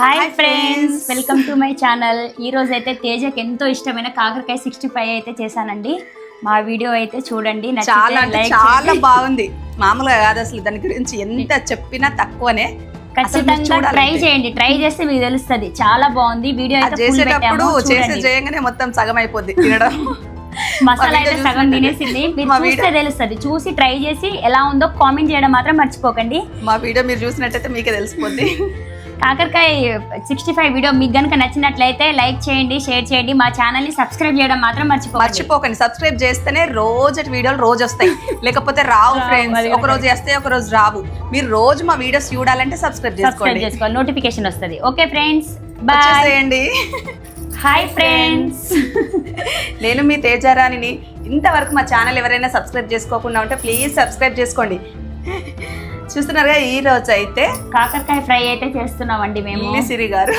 Hi friends welcome to my channel ఈ రోజు అయితే తేజకి ఎంతో ఇష్టమైన కాకరకాయ సిక్స్టీ ఫైవ్ అయితే చేశానండి. మా వీడియో అయితే చూడండి. చాలా అంటే చాలా. బాగుంది. మామూలుగా కాదు అసలు దాని గురించి ఎంత చెప్పినా తక్కువనే. ఖచ్చితంగా ట్రై. చేయండి. ట్రై చేస్తే మీకు తెలుస్తుంది. చాలా బాగుంది. వీడియో అయితే చేసేటప్పుడు చేసే. చేయంగానే మొత్తం సగం అయిపోద్ది తినడం. మసాలా అయితే సగం. తినేసింది. మీరు చూస్తే తెలుస్తుంది. చూసి ట్రై చేసి ఎలా ఉందో కామెంట్ చేయడం మాత్రం మర్చిపోకండి. మా వీడియో మీరు చూసినట్టయితే మీకే తెలిసిపోద్ది. కాకరకాయ సిక్స్టీ ఫైవ్ వీడియో మీకు గనుక నచ్చినట్లయితే లైక్ చేయండి షేర్ చేయండి మా ఛానల్ని సబ్స్క్రైబ్ చేయడం మాత్రం మర్చిపోకండి. మర్చిపోకండి. సబ్స్క్రైబ్ చేస్తేనే రోజు వీడియోలు రోజు వస్తాయి. లేకపోతే రావు ఫ్రెండ్స్ ఒక రోజు వస్తే ఒక రోజు రావు. మీరు రోజు మా వీడియోస్ చూడాలంటే సబ్స్క్రైబ్ చేసుకోండి. చేసుకోవాలి నోటిఫికేషన్ వస్తుంది. Okay friends bye hi friends నేను మీ తేజారాణిని. ఇంతవరకు మా ఛానల్ ఎవరైనా సబ్స్క్రైబ్ చేసుకోకుండా ఉంటే ప్లీజ్ సబ్స్క్రైబ్ చేసుకోండి. చూస్తున్నారుగా ఈ రోజు అయితే కాకరకాయ ఫ్రై అయితే చేస్తున్నామండి మేము. సిరి గారు.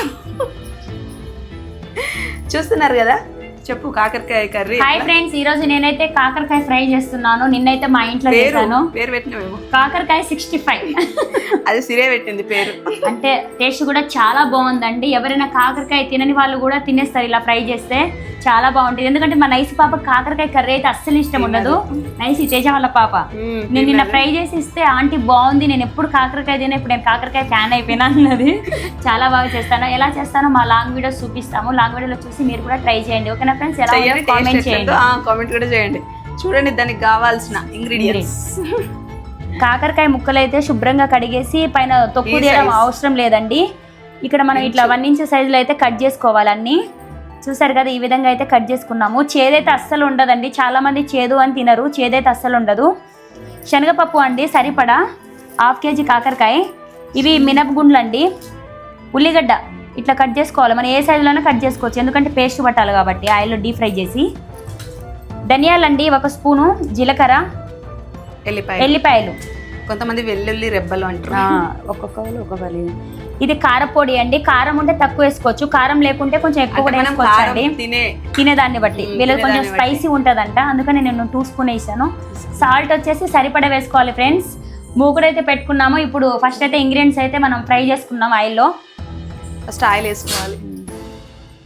చూస్తున్నారు కదా? చెప్పు కాకరకాయ కర్రీ హాయ్ ఫ్రెండ్స్ ఈ రోజు నేనైతే కాకరకాయ ఫ్రై చేస్తున్నాను. నిన్నైతే మా ఇంట్లో పేరు చేశాను. పేరు కాకరకాయ సిక్స్టీ ఫైవ్ అది సిరే పెట్టింది పేరు. అంటే టేస్ట్ కూడా చాలా బాగుందండి. ఎవరైనా కాకరకాయ తినని వాళ్ళు కూడా తినేస్తారు ఇలా ఫ్రై చేస్తే. చాలా బాగుంటుంది. ఎందుకంటే మా నైస్ పాప కాకరకాయ కర్రీ అయితే అస్సలు ఇష్టం ఉండదు. నైస్ తేజ వాళ్ళ పాప. నేను నిన్న. ఫ్రై చేసి ఇస్తే ఆంటీ బాగుంది. నేను ఎప్పుడు కాకరకాయ తిన ఇప్పుడు నేను కాకరకాయ ఫ్యాన్ అయిపోయినా అన్నది. చాలా బాగా చేస్తాను. ఎలా చేస్తానో మా లాంగ్ వీడియోస్ చూపిస్తాము. లాంగ్ వీడియోలో చూసి మీరు కూడా ట్రై చేయండి. ఓకేనా ఫ్రెండ్స్? ఎలా కామెంట్ చేయండి. కామెంట్ కూడా చేయండి. చూడండి దానికి కావాల్సిన ఇంగ్రీడియంట్స్ కాకరకాయ ముక్కలు అయితే శుభ్రంగా కడిగేసి పైన తొక్కు తీయడం. అవసరం లేదండి. ఇక్కడ మనం ఇట్లా వన్ ఇంచ్ సైజులో అయితే కట్ చేసుకోవాలి అన్ని. చూసారు కదా ఈ విధంగా అయితే కట్ చేసుకున్నాము. చేదైతే అస్సలు ఉండదండి. చాలా మంది చేదు అని తినరు. చేదైతే అస్సలు ఉండదు. శనగపప్పు అండి సరిపడా హాఫ్ కేజీ కాకరకాయ. ఇవి మినపగుండ్లు అండి ఉల్లిగడ్డ ఇట్లా కట్ చేసుకోవాలి. మనం ఏ సైజులోనే కట్ చేసుకోవచ్చు. ఎందుకంటే పేస్ట్ పట్టాలి కాబట్టి ఆయిల్లో డీప్ ఫ్రై చేసి. ధనియాలండి ఒక స్పూను జీలకర్ర ఎల్లిపాయ ఎల్లిపాయలు. కొంతమంది వెల్లుల్లి రెబ్బలు అంటారు. ఒక్కొక్కరు ఒక్కొక్కరు ఇది. కారపొడి అండి. కారం ఉంటే తక్కువ వేసుకోవచ్చు. కారం లేకుంటే కొంచెం ఎక్కువ కూడా వేసుకోవచ్చు అండి తినే తినేదాన్ని బట్టి. వీళ్ళకి కొంచెం. స్పైసీ ఉంటుందంట. అందుకని నేను టూ స్పూన్ వేసాను. సాల్ట్ వచ్చేసి సరిపడా వేసుకోవాలి ఫ్రెండ్స్ మూకుడైతే పెట్టుకున్నాము. ఇప్పుడు ఫస్ట్ అయితే ఇంగ్రీడియంట్స్ అయితే మనం ఫ్రై చేసుకున్నాం ఆయిల్లో ఫస్ట్ ఆయిల్ వేసుకోవాలి.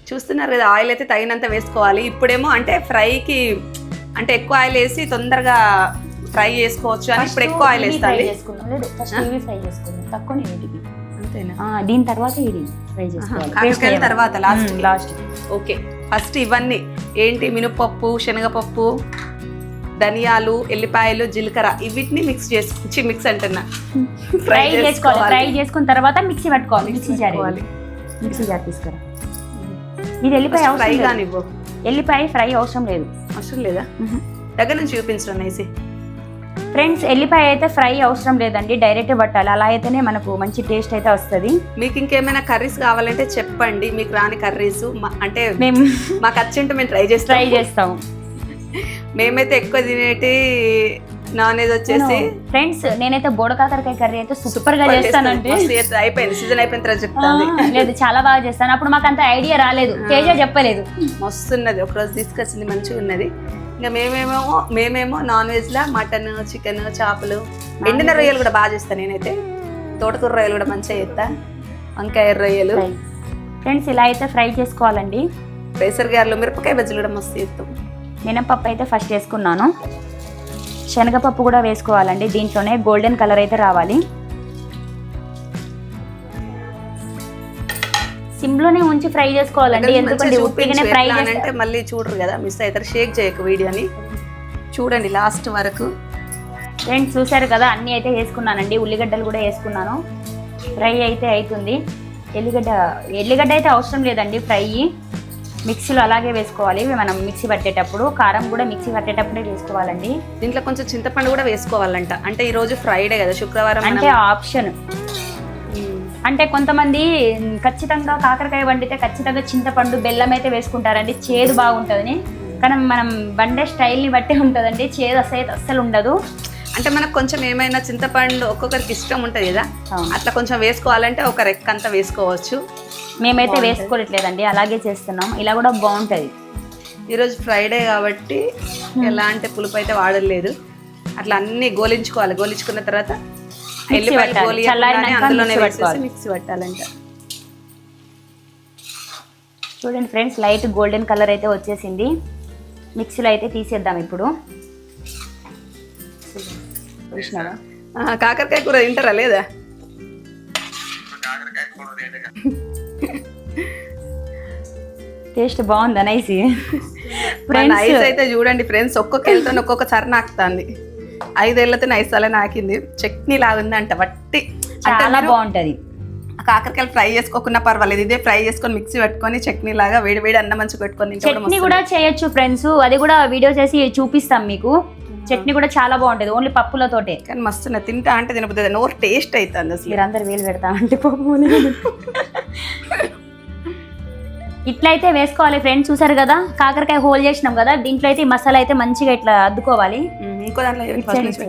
చూస్తున్నారు కదా ఆయిల్ అయితే తగినంత వేసుకోవాలి. ఇప్పుడేమో అంటే ఫ్రైకి అంటే ఎక్కువ ఆయిల్ వేసి తొందరగా ఫ్రై చేసుకోవచ్చు అని ఇప్పుడు ఎక్కువ ఆయిల్ వేస్తాను చేసుకున్నాం లేదు ఫస్ట్ ఇవి ఫ్రై చేసుకున్నాం తక్కువ అంతేనా? దీని తర్వాత ఇది ఫ్రై చేసుకోవాలి. తర్వాత లాస్ట్ లాస్ట్ ఓకే ఫస్ట్ ఇవన్నీ ఏంటి మినపప్పు శనగపప్పు ధనియాలు ఎల్లిపాయలు జీలకర్ర వీటిని మిక్స్ చేసి మిక్స్ అంటున్నా. ఫ్రై చేసుకోవాలి. ఫ్రై చేసుకున్న తర్వాత మిక్సీ పట్టుకోవాలి. Mixie jar. మిక్సీ జార్ తీసుకురా. ఇది ఎల్లిపాయ ఫ్రై కానివ్వు. ఎల్లిపాయ ఫ్రై అవసరం లేదు. అవసరం లేదా? దగ్గర నుంచి చూపించడం నైసి? ఫ్రెండ్స్ ఎల్లిపాయ అయితే ఫ్రై అవసరం లేదండి. డైరెక్ట్ పట్టాలి అలా అయితేనే మనకు మంచి టేస్ట్ అయితే వస్తుంది. మీకు ఇంకేమైనా కర్రీస్ కావాలంటే చెప్పండి. మీకు రాని కర్రీస్ అంటే మేము మాకు అర్జెంట్ మేము ట్రై చేస్తాం ట్రై చేస్తాం మేమైతే ఎక్కువ తినేటి నాన్ వెజ్ వచ్చేసి ఫ్రెండ్స్ నేనైతే బోడకాకరకాయ కర్రీ అయితే సూపర్గా చేస్తానండి. అయిపోయింది. సీజన్ అయిపోయిన తర్వాత చెప్తాను. లేదు చాలా బాగా చేస్తాను. అప్పుడు మాకు అంత ఐడియా రాలేదు. తేజ చెప్పలేదు. మస్తు ఉన్నది. ఒకరోజు తీసుకొచ్చింది మంచిగా ఉన్నది. ఇంకా మేమేమో మేమేమో నాన్ వెజ్ లా మటన్ చికెన్ చేపలు ఎండిన రొయ్యలు కూడా బాగా చేస్తాను నేనైతే. తోటకూర రొయ్యలు కూడా మంచిగా చేస్తా. వంకాయ రొయ్యలు. ఫ్రెండ్స్ ఇలా అయితే ఫ్రై చేసుకోవాలండి. రేసర్ గారెలు మిరపకాయ బజ్జీలు కూడా మస్తు చేస్తాం. మినపప్పు అయితే ఫస్ట్ వేసుకున్నాను శనగపప్పు కూడా వేసుకోవాలండి. దీంట్లోనే గోల్డెన్ కలర్ అయితే రావాలి. సిమ్లోనే ఉంచి ఫ్రై చేసుకోవాలండి. ఎందుకంటే ఉట్టిగానే ఫ్రై అంటే మళ్ళీ చూడరు కదా మిస్ అవుతారు షేక్ చేయకు వీడియోని. చూడండి లాస్ట్ వరకు. ఫ్రెండ్స్ చూసారు కదా అన్నీ అయితే వేసుకున్నానండి. ఉల్లిగడ్డలు కూడా వేసుకున్నాను. ఫ్రై అయితే అవుతుంది ఎల్లిగడ్డ ఎల్లిగడ్డ అయితే అవసరం లేదండి ఫ్రై. మిక్సీలో అలాగే వేసుకోవాలి. మనం మిక్సీ పట్టేటప్పుడు కారం కూడా మిక్సీ పట్టేటప్పుడే వేసుకోవాలండి. దీంట్లో కొంచెం చింతపండు కూడా వేసుకోవాలంట. అంటే ఈ రోజు ఫ్రైడే కదా శుక్రవారం అంటే ఆప్షన్. అంటే కొంతమంది ఖచ్చితంగా కాకరకాయ వండితే ఖచ్చితంగా చింతపండు బెల్లం అయితే వేసుకుంటారండి. చేదు బాగుంటుందని. కానీ మనం వండే స్టైల్ని బట్టి ఉంటుందండి. చేదు అసలు అస్సలు ఉండదు. అంటే మనకు కొంచెం ఏమైనా చింతపండు ఒక్కొక్కరికి ఇష్టం ఉంటుంది కదా. అట్లా కొంచెం వేసుకోవాలంటే ఒక రెక్క అంతా వేసుకోవచ్చు. మేమైతే వేసుకోవట్లేదండి. అలాగే చేస్తున్నాం. ఇలా కూడా బాగుంటుంది. ఈరోజు ఫ్రైడే కాబట్టి ఎలాంటి పులుపు అయితే వాడలేదు. అట్లా అన్ని గోలించుకోవాలి. గోలించుకున్న తర్వాత మిక్సీ పట్టాలంట. చూడండి ఫ్రెండ్స్ లైట్ గోల్డెన్ కలర్ అయితే వచ్చేసింది. మిక్సీలో అయితే తీసేద్దాం ఇప్పుడు. కాకరకాయ కూర తింటారా లేదా? టేస్ట్ బాగుంది? ఐస్ ఫ్రెండ్స్ అయితే చూడండి ఫ్రెండ్స్ ఒక్కొక్క వెళ్తే ఒక్కొక్కసారి నాకుతుంది. ఐదేళ్ళతో అలా నాకింది. చట్నీ వట్టి. అంటే చాలా మీరు బాగుంటది. కాకరకాయలు ఫ్రై చేసుకోకుండా పర్వాలేదు ఇదే ఫ్రై చేసుకొని మిక్సీ పెట్టుకొని చట్నీ లాగా వేడి వేడి అన్నం మంచి పెట్టుకొని చట్నీ కూడా చేయొచ్చు ఫ్రెండ్స్ అది కూడా వీడియో చేసి చూపిస్తాం మీకు. చట్నీ కూడా చాలా బాగుంటది ఓన్లీ పప్పులతోటే. కానీ మస్తు. తింటా అంటే తినబుద్ది నోరు టేస్ట్ అవుతుంది అసలు. మీరందరు వేలు పెడతా అంటే పప్పు ఇట్లయితే వేసుకోవాలి ఫ్రెండ్స్ చూసారు కదా? కాకరకాయ హోల్ చేసినాం కదా? దీంట్లో అయితే మసాలా అయితే మంచిగా ఇట్లా అద్దుకోవాలి. ఇంకో దాంట్లో ఫస్ట్ నుంచి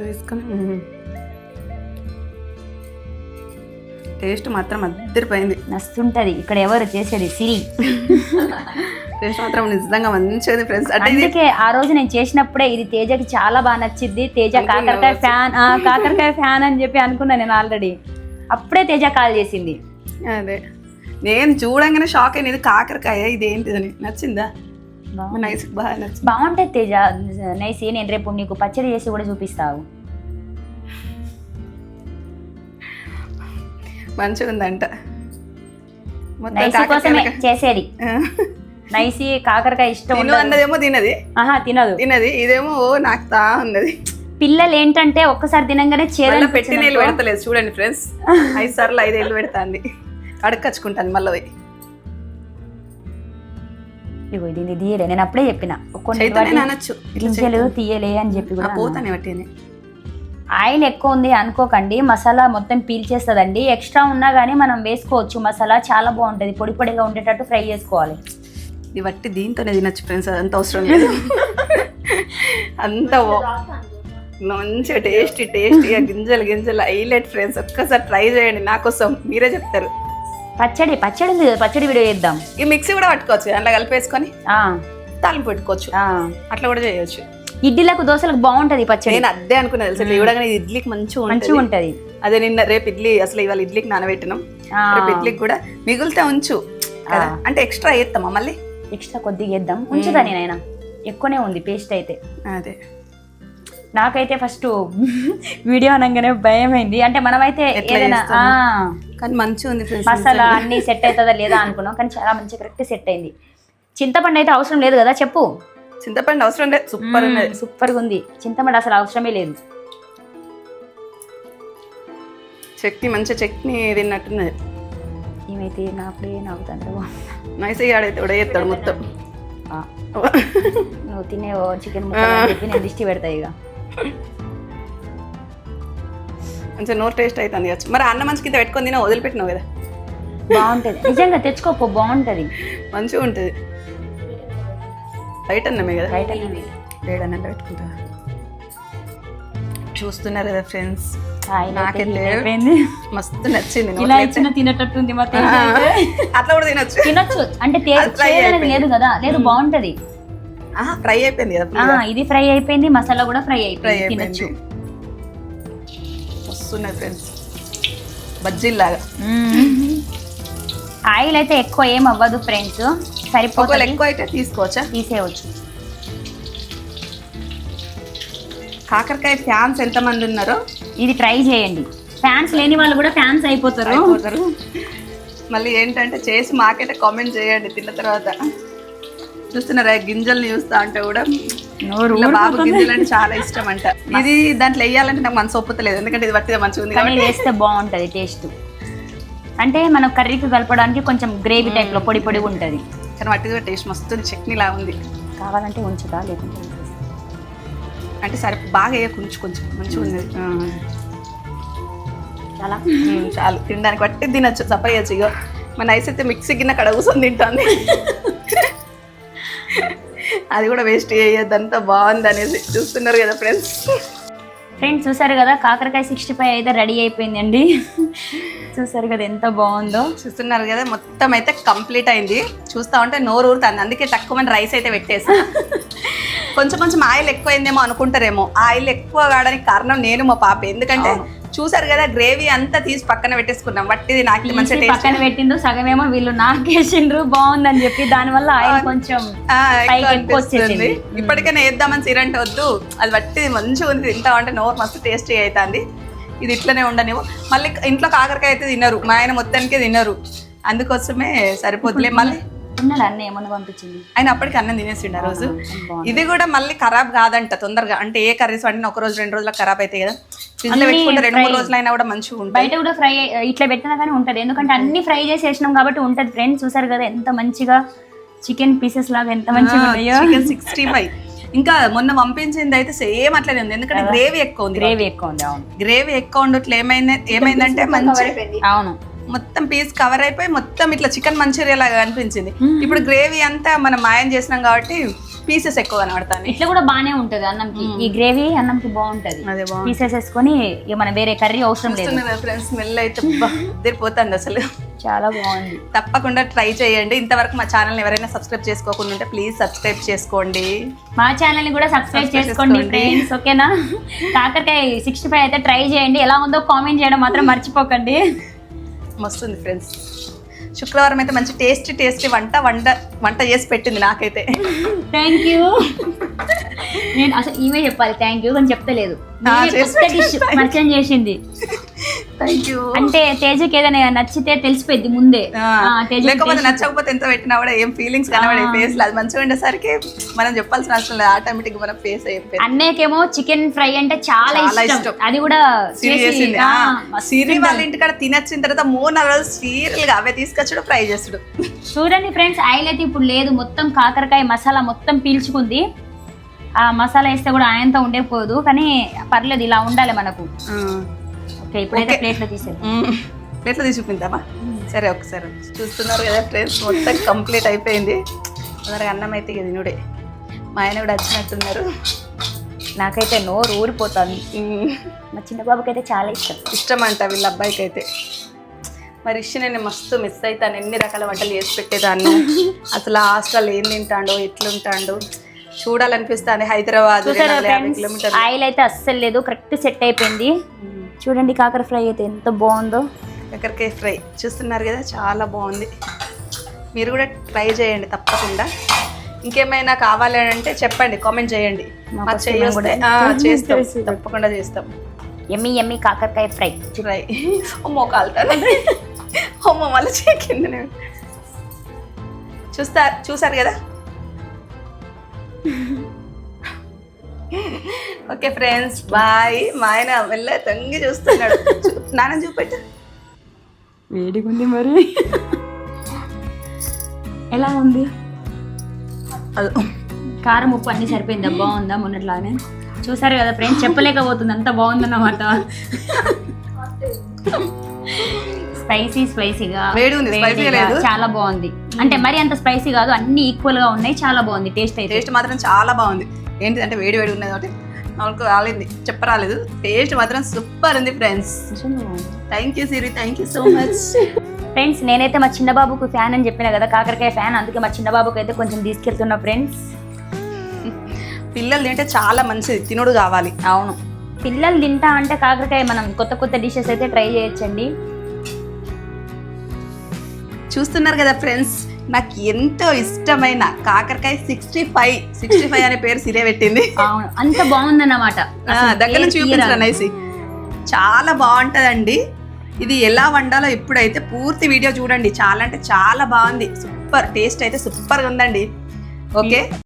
వేసుకొని. టేస్ట్ మాత్రం అద్దరిపోయింది మస్తుంటది ఇక్కడ ఎవరు చేసేది సిరి టేస్ట్ మాత్రం నిజంగా మంచిది ఫ్రెండ్స్ అందుకే ఆ రోజు నేను చేసినప్పుడే ఇది తేజకి చాలా బాగా నచ్చింది తేజ? కాకరకాయ ఫ్యాన్ ఆ కాకరకాయ ఫ్యాన్ అని చెప్పి అనుకున్నా నేను ఆల్రెడీ అప్పుడే తేజ కాల్ చేసింది అదే నేను చూడంగానే షాక్ అయినది కాకరకాయ ఇది ఏంటిదని నచ్చిందా నైస్ బాగా నచ్చింది. బాగుంటది తేజ నైసి నేను రేపు నీకు పచ్చడి చేసి కూడా చూపిస్తావు. మంచిగా ఉందంట. నైసి కోసమే కాకరకాయ చేసేది. నైసి కాకరకాయ ఇష్టం అన్నదేమో తినది. ఆహా తినదు. తినది. ఇదేమో ఓ నాకు తా ఉన్నది. పిల్లలు ఏంటంటే ఒక్కసారి తినంగానే చేదని పెట్టి నీళ్ళు పెడతలేదు. చూడండి ఫ్రెండ్స్. ఐదు సార్లు ఐదేళ్ళు పెడతాంది. అడకచ్చుకుంటాను మళ్ళీ ఇగో ఇది ఇది తీయలే. నేను అప్పుడే చెప్పిన. కొన్ని గింజలు తీయలే అని చెప్పి కూడా ఆయిల్ ఎక్కువ ఉంది అనుకోకండి. మసాలా మొత్తం పీల్చేస్తుందండి ఎక్స్ట్రా ఉన్నా కానీ మనం వేసుకోవచ్చు. మసాలా చాలా బాగుంటుంది. పొడి పొడిగా ఉండేటట్టు ఫ్రై చేసుకోవాలి. ఇది బట్టి దీంతోనే తినొచ్చు ఫ్రెండ్స్. అదంత అవసరం లేదు. అంత మంచిగా టేస్టీ టేస్టీగా గింజలు గింజలు హైలైట్ ఫ్రెండ్స్. ఒక్కసారి ట్రై చేయండి. నా కోసం మీరే చెప్తారు. పచ్చడి పచ్చడి ఉంది కదా పచ్చడి వీడియో చేద్దాం. ఈ మిక్సీ కూడా పట్టుకోవచ్చు అందులో కలిపేసుకొని తాలింపు పెట్టుకోవచ్చు. అట్లా కూడా చేయొచ్చు. ఇడ్లీలకు దోశలకు బాగుంటది పచ్చడి. నేను అదే అనుకున్నా తెలుసు చూడగానే ఇడ్లీకి మంచిగా మంచిగా ఉంటుంది. అదే నిన్న రేపు ఇడ్లీ అసలు ఇవాళ ఇడ్లీకి నానబెట్టినాం. రేపు ఇడ్లీకి కూడా మిగిలితే ఉంచు అంటే ఎక్స్ట్రా వేస్తామా మళ్ళీ? ఎక్స్ట్రా కొద్దిగా వేద్దాం ఉంచుదా నేనైనా. ఎక్కువనే ఉంది పేస్ట్ అయితే. అదే. నాకైతే ఫస్ట్ వీడియో అనగానే భయం అయింది అంటే మనమైతే ఏదైనా కానీ మంచిగా ఉంది ఫ్రెండ్స్ మసాలా అన్ని సెట్ అవుతుందా లేదా అనుకున్నాం కానీ చాలా మంచి కరెక్ట్ సెట్ అయింది. చింతపండు అయితే అవసరం లేదు కదా చెప్పు. చింతపండు అవసరం లేదు సూపర్ ఉన్నది సూపర్గా ఉంది. చింతపండు అసలు అవసరమే లేదు. చట్నీ మంచిగా చట్నీ తిన్నట్టున్నది. ఏమైతే నాకుడే నవ్వుతాను నైస్ ఆడైతే చేస్తాడు మొత్తం. నువ్వు తినే చికెన్ ముక్క చెప్పి నేను దిష్టి పెడతా ఇక. మంచిగా నోరు టేస్ట్ అవుతుంది కావచ్చు. మరి అన్న మంచి కింద పెట్టుకొని తిన వదిలిపెట్టినావు కదా? బాగుంటది. నిజంగా తెచ్చుకోపో బాగుంటది. మంచిగా ఉంటుంది. బయట అన్నమే కదా? బయట వేడన్నంలో పెట్టుకుంటా. చూస్తున్నారు కదా ఫ్రెండ్స్ మస్తు నచ్చింది ఇలా. ఇచ్చిన తినేటట్టుంది మా. అట్లా కూడా తినొచ్చు. తినొచ్చు. అంటే. లేదు కదా? లేదు బాగుంటది. ఫ్రై అయిపోయింది కదా. ఇది ఫ్రై అయిపోయింది మసాలా కూడా ఫ్రై అయిపోయింది. తినొచ్చు. వస్తున్నాయి ఫ్రెండ్స్ బజ్జీల్లాగా. ఆయిల్ అయితే ఎక్కువ ఏం అవ్వదు ఫ్రెండ్స్ సరిపోతుంది. ఎక్కువ అయితే తీసుకోవచ్చా? తీసేయవచ్చు. కాకరకాయ ఫ్యాన్స్ ఎంతమంది ఉన్నారో? ఇది ట్రై చేయండి. ఫ్యాన్స్ లేని వాళ్ళు కూడా ఫ్యాన్స్ అయిపోతారు. అయిపోతారు. మళ్ళీ ఏంటంటే చేసి మాకైతే కామెంట్ చేయండి తిన్న తర్వాత. చూస్తున్నారా గింజల్ని చూస్తా అంటే కూడా బాబు. గింజలు అంటే చాలా ఇష్టం అంట. ఇది దాంట్లో వేయాలంటే నాకు మనసు ఒప్పుతలేదు. ఎందుకంటే ఇది పట్టిదే మంచిగా ఉంది కానీ వేస్తే బాగుంటది టేస్ట్. అంటే మనం కర్రీకి కలపడానికి కొంచెం గ్రేవీ టైప్లో పొడి పొడి ఉంటది. కానీ వట్టిది టేస్ట్ మస్తు చట్నీ లా ఉంది. కావాలంటే ఉంచుతా లేకుంటే. అంటే సరే బాగా వేయ కొంచెం కొంచెం. మంచిగా ఉంది. చాలా? చాలు. తినడానికి బట్టి తినచ్చు చప్పయ్యచ్చు ఇగో మన ఐస్ అయితే మిక్సీ గిన్నె కడ కూర్చొని తింటుంది. అది కూడా వేస్ట్ చేయొద్దు అంతా బాగుంది అనేసి చూస్తున్నారు కదా ఫ్రెండ్స్ ఫ్రెండ్స్ చూసారు కదా కాకరకాయ సిక్స్టీ ఫైవ్ అయితే రెడీ అయిపోయిందండి. చూసారు కదా ఎంత బాగుందో. చూస్తున్నారు కదా మొత్తం అయితే కంప్లీట్ అయింది. చూస్తా ఉంటే నోరు ఊరుతుంది అందుకే తక్కువ మంది రైస్ అయితే పెట్టేసా. కొంచెం కొంచెం ఆయిల్ ఎక్కువైందేమో అనుకుంటారేమో. ఆయిల్ ఎక్కువ కావడానికి కారణం నేను మా పాప. ఎందుకంటే చూసారు కదా గ్రేవీ అంతా తీసి పక్కన పెట్టేసుకున్నాం. వట్టిది నాకు టేస్ట్ పక్కన పెట్టిండ్రు సగమేమో వీళ్ళు నాకేసిండ్రు బాగుందని చెప్పి దాని వల్ల ఆయిల్ కొంచెం. ఇప్పటికైనా వేద్దామని సిరంటే వద్దు. అది వట్టిది మంచిగా ఉంది తింటా అంటే నోరు మస్తు టేస్టీ అవుతుంది ఇది ఇట్లనే ఉండనివ్వు. మళ్ళీ ఇంట్లో కాకరకాయ అయితే తినరు. మా ఆయన మొత్తానికి తినరు. అందుకోసమే సరిపోతులే మళ్ళీ ఉన్నాడు అన్న ఏమన్నా పంపించింది? ఆయన అప్పటికి అన్నం తినేసిండు ఆ రోజు. ఇది కూడా మళ్ళీ ఖరాబ్ కాదంట తొందరగా. అంటే ఏ కర్రీస్ వండినా ఒక రోజు రెండు రోజులకు ఖరాబ్ అవుతాయి కదా. ఫ్రిడ్జ్లో అన్నీ పెట్టుకుంటే రెండు మూడు. రోజులు అయినా కూడా మంచిగా ఉంటాయి బయట కూడా ఫ్రై ఇట్లా పెట్టినా కానీ ఉంటది. ఎందుకంటే అన్ని ఫ్రై చేసి వేసినాం కాబట్టి ఉంటది. ఫ్రెండ్స్ చూసారు కదా ఎంత మంచిగా చికెన్ పీసెస్ లాగా ఎంత మంచిగా ఉన్నాయో. చికెన్ సిక్స్టీ ఫైవ్ ఇంకా మొన్న పంపించింది అయితే సేమ్ అట్లనే ఉంది. ఎందుకంటే గ్రేవీ ఎక్కువ ఉంది గ్రేవీ ఎక్కువ ఉంది అవును. గ్రేవీ ఎక్కువ ఉండట్లు ఏమైంది ఏమైందంటే మంచి అవును. మొత్తం పీస్ కవర్ అయిపోయి మొత్తం ఇట్లా చికెన్ మంచూరియా లాగా అనిపించింది ఇప్పుడు గ్రేవీ అంతా మనం మాయం చేసినాం కాబట్టి పీసెస్ ఎక్కువ కనబడతాయి ఇట్లా కూడా బానే ఉంటది అన్నంకి. ఈ గ్రేవీ అన్నంకి బాగుంటది. పీసెస్ వేసుకొని ఇక మన వేరే కర్రీ అవసరం లేదు. ఫ్రెండ్స్ స్మెల్ అయితే పోతుంది అసలు. చాలా బాగుంది. తప్పకుండా ట్రై చేయండి. ఇంతవరకు మా ఛానల్ ఎవరైనా సబ్స్క్రైబ్ చేసుకోకుండా ఉంటే ప్లీజ్ సబ్స్క్రైబ్ చేసుకోండి. మా ఛానల్ని కూడా సబ్స్క్రైబ్ చేసుకోండి. ఫ్రెండ్స్ ఓకేనా కాకరకాయ సిక్స్టీ ఫైవ్ అయితే ట్రై చేయండి. ఎలా ఉందో కామెంట్ చేయడం మాత్రం మర్చిపోకండి. మస్తుంది ఫ్రెండ్స్ శుక్రవారం అయితే మంచి టేస్టీ టేస్టీ వంట వంట వంట చేసి పెట్టింది నాకైతే. థ్యాంక్ యూ నేను అసలు ఈమె చెప్పాలి థ్యాంక్ యూ అని చెప్తలేదు. పరిచయం చేసింది. అంటే తేజకి ఏదైనా నచ్చితే తెలిసిపోద్ది ముందే. లేకపోతే నచ్చకపోతే ఎంత పెట్టినా కూడా ఏం ఫీలింగ్స్ కనబడే ఫేస్ అది మంచిగా ఉండేసరికి మనం చెప్పాల్సిన అవసరం లేదు. ఆటోమేటిక్ మన ఫేస్ అయిపోయింది అన్నయ్యకేమో చికెన్ ఫ్రై అంటే చాలా ఇష్టం. అది కూడా చేసింది. సిరి వాళ్ళ. ఇంటికాడ తినొచ్చిన తర్వాత మూడు నాలుగు రోజులు సీరియల్గా అవే తీసుకొచ్చుడు ఫ్రై చేసుడు చూడండి ఫ్రెండ్స్ ఆయిల్ అయితే ఇప్పుడు లేదు. మొత్తం కాకరకాయ మసాలా మొత్తం పీల్చుకుంది. ఆ మసాలా వేస్తే కూడా ఆయంతో ఉండే పోదు కానీ పర్లేదు ఇలా ఉండాలి మనకు. ఇప్పుడైతే. ప్లేట్లో తీసేద్దాం. ప్లేట్లో తీసి చూపిందామా సరే ఒకసారి చూస్తున్నారు కదా ఫ్రెండ్స్ మొత్తం కంప్లీట్ అయిపోయింది. తొందరగా అన్నం అయితే ఇక తినుడే. మా ఆయన కూడా వచ్చినట్టున్నారు. నాకైతే నోరు ఊరిపోతుంది. మా చిన్న బాబుకి అయితే చాలా ఇష్టం. ఇష్టం అంట వీళ్ళ అబ్బాయికి అయితే మరి ఇష్ట నేను మస్తు మిస్ అవుతాను. ఎన్ని రకాల వంటలు చేసి పెట్టేదాన్ని. అసలు హాస్టల్ ఏం తింటాడో ఎట్లుంటాడో. చూడాలనిపిస్తుంది హైదరాబాద్ ఆయిల్ అయితే అస్సలు లేదు. కరెక్ట్ సెట్ అయిపోయింది. చూడండి కాకర ఫ్రై అయితే ఎంత బాగుందో. కాకరకాయ ఫ్రై. చూస్తున్నారు కదా చాలా బాగుంది. మీరు కూడా ట్రై చేయండి తప్పకుండా. ఇంకేమైనా కావాలి అంటే చెప్పండి కామెంట్ చేయండి. చేస్తాం. చేసి తప్పకుండా చేస్తాం. ఎమ్మి ఎమ్మి కాకరకాయ ఫ్రై. ట్రై అమ్మో కాలుతాను అమ్మో మళ్ళీ చెక్కింది నేను చూస్తా చూసారు కదా? ఓకే ఫ్రెండ్స్ బాయ్ మా ఆయన వెళ్ళ తొంగి చూస్తున్నాడు. నాన్న చూపెట్టు. వేడిగా ఉంది మరి. ఎలా ఉంది? అదో. కారం ఉప్పు అన్ని సరిపోయిందా? బాగుందా? మొన్నట్లానే. చూసారు కదా ఫ్రెండ్స్ చెప్పలేకపోతుంది. అంత బాగుందన్నమాట. స్పైసీ స్పైసీగా. చాలా బాగుంది. అంటే మరి అంత స్పైసీ కాదు అన్ని ఈక్వల్గా ఉన్నాయి చాలా బాగుంది టేస్ట్ అయితే. టేస్ట్ మాత్రం చాలా బాగుంది. ఏంటిదంటే వేడి వేడి ఉన్నది కాబట్టి నాకు రాలేదు చెప్పరాలేదు. టేస్ట్ మాత్రం సూపర్ ఉంది friends thank you Siri thank you so much friends నేనైతే మా చిన్న బాబుకు ఫ్యాన్ అని చెప్పిన కదా కాకరకాయ ఫ్యాన్ అందుకే మా చిన్న బాబుకి అయితే కొంచెం తీసుకెళ్తున్నా ఫ్రెండ్స్ పిల్లలు తింటే చాలా మంచిది తినుడు కావాలి. అవును. పిల్లలు తింటా అంటే కాకరకాయ మనం కొత్త కొత్త డిషెస్ అయితే ట్రై చేయొచ్చండి. చూస్తున్నారు కదా ఫ్రెండ్స్ నాకు ఎంతో ఇష్టమైన కాకరకాయ సిక్స్టీ ఫైవ్ సిక్స్టీ ఫైవ్ అనే పేరు సిరే పెట్టింది. అవును అంత బాగుందన్నమాట. దగ్గర నుంచి చూపించడం అనేసి చాలా బాగుంటదండి. ఇది ఎలా వండాలో ఇప్పుడైతే పూర్తి వీడియో చూడండి. చాలా అంటే చాలా బాగుంది. సూపర్ టేస్ట్ అయితే సూపర్గా ఉందండి. ఓకే?